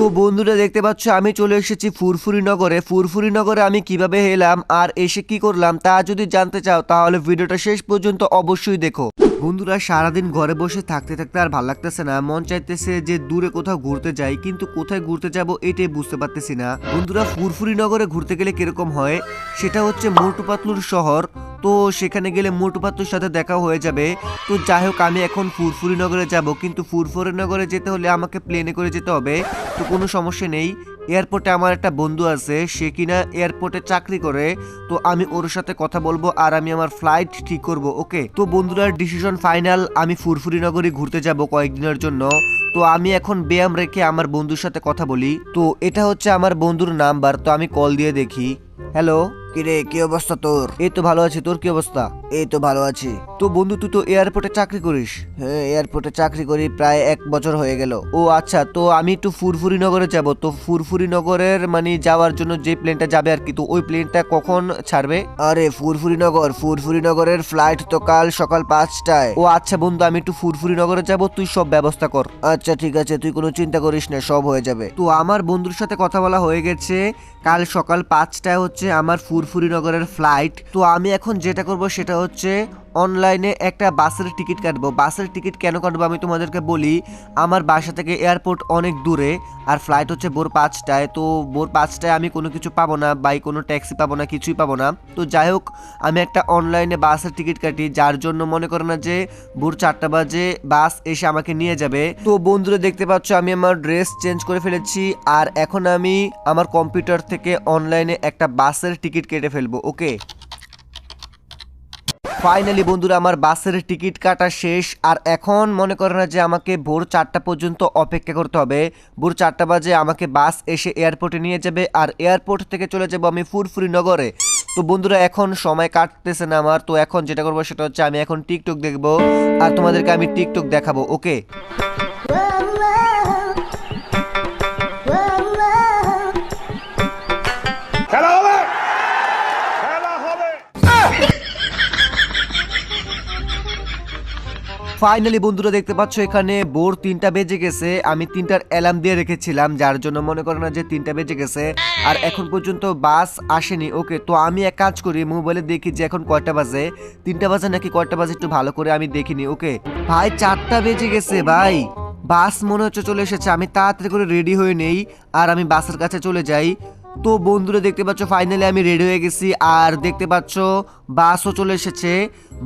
তো বন্ধুরা দেখতে পাচ্ছ, আমি চলে এসেছি ফুরফুরি নগরে। ফুরফুরি নগরে আমি কীভাবে এলাম আর এসে কি করলাম তা যদি জানতে চাও, তাহলে ভিডিওটা শেষ পর্যন্ত অবশ্যই দেখো। বন্ধুরা, সারাদিন ঘরে বসে থাকতে থাকতে আর ভালো লাগতেছে না। মন চাইতেছে যে দূরে কোথাও ঘুরতে যাই, কিন্তু কোথায় ঘুরতে যাব এটাই বুঝতে পারতেছি না। বন্ধুরা, ফুরফুরি নগরে ঘুরতে গেলে কীরকম হয়? সেটা হচ্ছে মোটু পাতলুর শহর। তো সেখানে গেলে মোটু পাতলুর সাথে দেখা হয়ে যাবে। তো যাই হোক, আমি এখন ফুরফুরি নগরে যাব। কিন্তু ফুরফুরি নগরে যেতে হলে আমাকে প্লেনে করে যেতে হবে। তো কোনো সমস্যা নেই। এয়ারপোর্টে আমার একটা বন্ধু আছে, সে কিনা এয়ারপোর্টে চাকরি করে। তো আমি ওর সাথে কথা বলব আর আমি আমার ফ্লাইট ঠিক করব ওকে তো বন্ধুরার ডিসিশন ফাইনাল আমি ফুরফুরি নগরী ঘুরতে যাব কয়েকদিনের জন্য। তো আমি এখন ব্যায়াম রেখে আমার বন্ধুর সাথে কথা বলি। তো এটা হচ্ছে আমার বন্ধুর নাম্বার তো আমি কল দিয়ে দেখি। হ্যালো কিরে কি অবস্থা তোর? এই তো ভালো আছি তোর কি অবস্থা? এই তো ভালো আছি। তো বন্ধু তুই তো এয়ারপোর্টে চাকরি করিস? হ্যাঁ এয়ারপোর্টে চাকরি করি প্রায় এক বছর হয়ে গেল। ও আচ্ছা তো আমি একটু ফুরফুরি নগরে যাব। তো ফুরফুরি নগরের মানে যাওয়ার জন্য যে প্লেনটা যাবে আর কি তো ওই প্লেনটা কখন ছাড়বে? আরে ফুরফুরি নগর ফুরফুরি নগরের ফ্লাইট তো কাল সকাল পাঁচটায়। ও আচ্ছা বন্ধু আমি একটু ফুরফুরি নগরে যাব তুই সব ব্যবস্থা কর। আচ্ছা ঠিক আছে তুই কোনো চিন্তা করিস না সব হয়ে যাবে। তো আমার বন্ধুর সাথে কথা বলা হয়ে গেছে কাল সকাল পাঁচটায় হচ্ছে আমার নগরের ফ্লাইট তো আমি এখন যেটা করব সেটা হচ্ছে অনলাইনে একটা বাসের টিকিট কাটবো। বাসের টিকিট কেন কাটবো আমি তোমাদেরকে বলি, আমার বাসা থেকে এয়ারপোর্ট অনেক দূরে আর ফ্লাইট হচ্ছে ভোর পাঁচটায়, তো ভোর পাঁচটায় আমি কোনো কিছু পাবো না বাই কোনো ট্যাক্সি পাবো না, কিছুই পাবো না। তো যাই হোক, আমি একটা অনলাইনে বাসের টিকিট কাটি, যার জন্য মনে করো না যে ভোর চারটা বাজে বাস এসে আমাকে নিয়ে যাবে। তো বন্ধুরা দেখতে পাচ্ছ আমি আমার ড্রেস চেঞ্জ করে ফেলেছি আর এখন আমি আমার কম্পিউটার থেকে অনলাইনে একটা বাসের টিকিট কেটে ফেলব ওকে ফাইনালি বন্ধুরা, আমার বাসের টিকিট কাটা শেষ। আর এখন মনে করে না যে আমাকে ভোর চারটা পর্যন্ত অপেক্ষা করতে হবে। ভোর চারটা বাজে আমাকে বাস এসে এয়ারপোর্টে নিয়ে যাবে। আর এয়ারপোর্ট থেকে চলে যাব আমি ফুরফুরি নগরে। তো বন্ধুরা, এখন সময় কাটতেছে না আমার। তো এখন যেটা করব সেটা হচ্ছে আমি এখন টিকটক দেখব। আর তোমাদেরকে আমি টিকটক দেখাবো ওকে ফাইনালি বন্ধুরা, দেখতে পাচ্ছ, এখানে ভোর তিনটা বেজে গেছে। আমি তিনটার অ্যালার্ম দিয়ে রেখেছিলাম, যার জন্য মনে করো না যে তিনটা বেজে গেছে। আর এখন পর্যন্ত বাস আসেনি। ওকে তো আমি এক কাজ করি মোবাইলে দেখি যে এখন কয়টা বাজে। তিনটা বাজে নাকি কয়টা বাজে একটু ভালো করে আমি দেখিনি ওকে ভাই, চারটা বেজে গেছে, ভাই। বাস মনে হচ্ছে চলে এসেছে। আমি তাড়াতাড়ি করে রেডি হয়ে নেই, আর আমি বাসের কাছে চলে যাই। তো বন্ধুরা দেখতে পাচ্ছ ফাইনালি আমি রেডি হয়ে গেছি। আর দেখতে পাচ্ছ বাসও চলে এসেছে।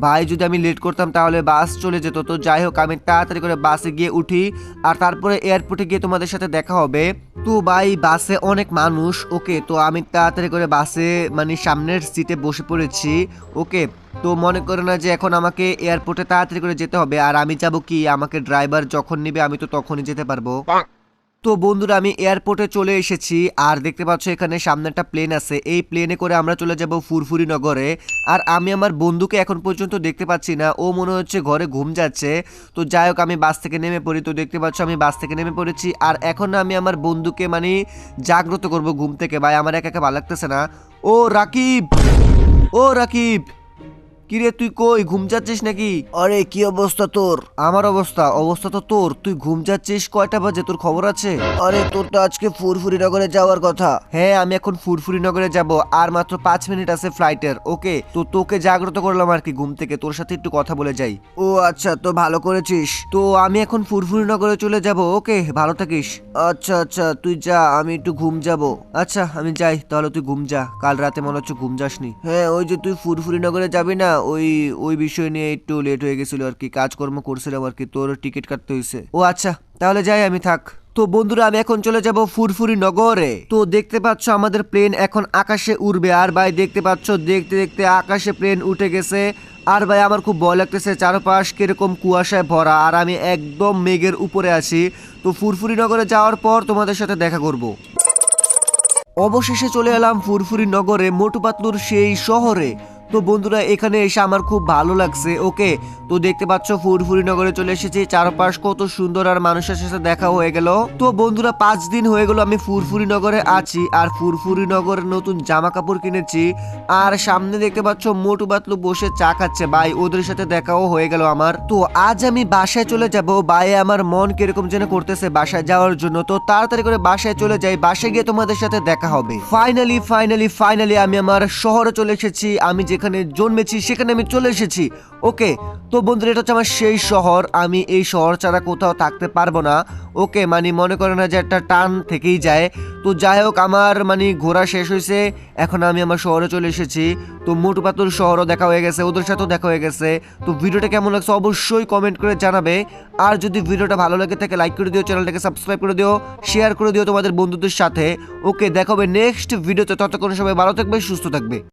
ভাই, যদি আমি লেট করতাম তাহলে বাস চলে যেত। তো যাই হোক, আমি তাড়াতাড়ি করে বাসে গিয়ে উঠি। আর তারপরে এয়ারপোর্টে গিয়ে তোমাদের সাথে দেখা হবে। তো ভাই বাসে অনেক মানুষ ওকে তো আমি তাড়াতাড়ি করে বাসে মানে সামনের সিটে বসে পড়েছি ওকে তো মনে করে না যে এখন আমাকে এয়ারপোর্টে তাড়াতাড়ি করে যেতে হবে। আর আমি যাব কি? আমাকে ড্রাইভার যখন নেবে, আমি তো তখনই যেতে পারব। তো বন্ধুরা, আমি এয়ারপোর্টে চলে এসেছি। আর দেখতে পাচ্ছ, এখানে সামনে একটা প্লেন আছে। এই প্লেনে করে আমরা চলে যাব ফুরফুরি নগরে। আর আমি আমার বন্ধুকে এখন পর্যন্ত দেখতে পাচ্ছি না। ও মনে হচ্ছে ঘরে ঘুম যাচ্ছে। তো যাই হোক, আমি বাস থেকে নেমে পড়ি। তো দেখতে পাচ্ছ, আমি বাস থেকে নেমে পড়েছি। আর এখন আমি আমার বন্ধুকে মানে জাগ্রত করব ঘুম থেকে। ভাই, আমার একা একা ভালো লাগতেছে না। ও রাকিব! ও রাকিব! কিরে তুই কই ঘুম যাচ্ছিস নাকি? আরে কি অবস্থা তোর? আমার অবস্থা অবস্থা তো তোর। তুই ঘুম যাচ্ছিস কয়টা বাজে? তোর খবর আছে? আরে তোর তো আজকে ফুরফুরি নগরে যাওয়ার কথা। হ্যাঁ আমি এখন ফুরফুরি নগরে যাব। আর মাত্র পাঁচ মিনিট আছে ফ্লাইটের ওকে তো তোকে জাগ্রত করলাম আর কি ঘুম থেকে। তোর সাথে একটু কথা বলে যাই। ও আচ্ছা তো ভালো করেছিস? তো আমি এখন ফুরফুরি নগরে চলে যাব ওকে ভালো থাকিস? আচ্ছা আচ্ছা তুই যা আমি একটু ঘুম যাব। আচ্ছা আমি যাই। তাহলে তুই ঘুম যা। কাল রাতে মনে হচ্ছে ঘুম যাসনি। হ্যাঁ ওই যে তুই ফুরফুরি নগরে যাবি না ওই ওই বিষয় নিয়ে একটু লেট হয়ে গেছিল আর কি, কাজকর্ম করছিলাম আর কি, তোর টিকিট কাটতে হয়েছে। ও আচ্ছা তাহলে যাই আমি থাক। তো বন্ধুরা, আমি এখন চলে যাব ফুরফুরি নগরে। তো দেখতে পাচ্ছ আমাদের প্লেন এখন আকাশে উড়বে। আর ভাই, দেখতে পাচ্ছ, দেখতে দেখতে আকাশে প্লেন উঠে গেছে। আর ভাই, আমার খুব ভয় লাগতেছে, চারপাশ কীরকম কুয়াশায় ভরা। আর আমি একদম মেঘের উপরে আছি। তো ফুরফুরি নগরে যাওয়ার পর তোমাদের সাথে দেখা করব। অবশেষে চলে এলাম ফুরফুরি নগরে মোটু পাতলুর সেই শহরে। তো বন্ধুরা, এখানে এসে আমার খুব ভালো লাগছে, ওকে? তো দেখতে পাচ্ছ, ফুরফুরি নগরে চলে এসেছি, চারপাশ কত সুন্দর আর মানুষের সাথে দেখা হয়ে গেল। তো বন্ধুরা, পাঁচ দিন হয়ে গেল আমি ফুরফুরি নগরে আছি, আর ফুরফুরি নগরে নতুন জামা কাপড় কিনেছি, আর সামনে দেখতে পাচ্ছ, মোটু বাতলু বসে চা খাচ্ছে, ভাই, ওদের সাথে দেখাও হয়ে গেল আমার। তো আজ আমি বাসায় চলে যাব, ভাই, আমার মন কীরকম যেন করতেছে বাসায় যাওয়ার জন্য, তো তাড়াতাড়ি করে বাসায় চলে যাই, বাসায় গিয়ে তোমাদের সাথে দেখা হবে। ফাইনালি ফাইনালি ফাইনালি আমি আমার শহরে চলে এসেছি, আমি যেখানে জন্মেছি, সেখানে আমি চলে এসেছি। ওকে, তো বন্ধুরা, এটা হচ্ছে আমার সেই শহর। আমি এই শহর ছাড়া কোথাও থাকতে পারব না। ওকে মানে মনে করে না যে একটা টান থেকেই যায়। তো যাই হোক, আমার মানে ঘোরা শেষ হয়েছে। এখন আমি আমার শহরে চলে এসেছি। তো মোটু পাতুর শহরও দেখা হয়ে গেছে, ওদের সাথেও দেখা হয়ে গেছে। তো ভিডিওটা কেমন লাগছে অবশ্যই কমেন্ট করে জানাবে। আর যদি ভিডিওটা ভালো লাগে থাকে লাইক করে দিও, চ্যানেলটাকে সাবস্ক্রাইব করে দিও শেয়ার করে দিও তোমাদের বন্ধুদের সাথে। ওকে দেখাবে নেক্সট ভিডিওতে ততক্ষণ সবাই ভালো থাকবে, সুস্থ থাকবে।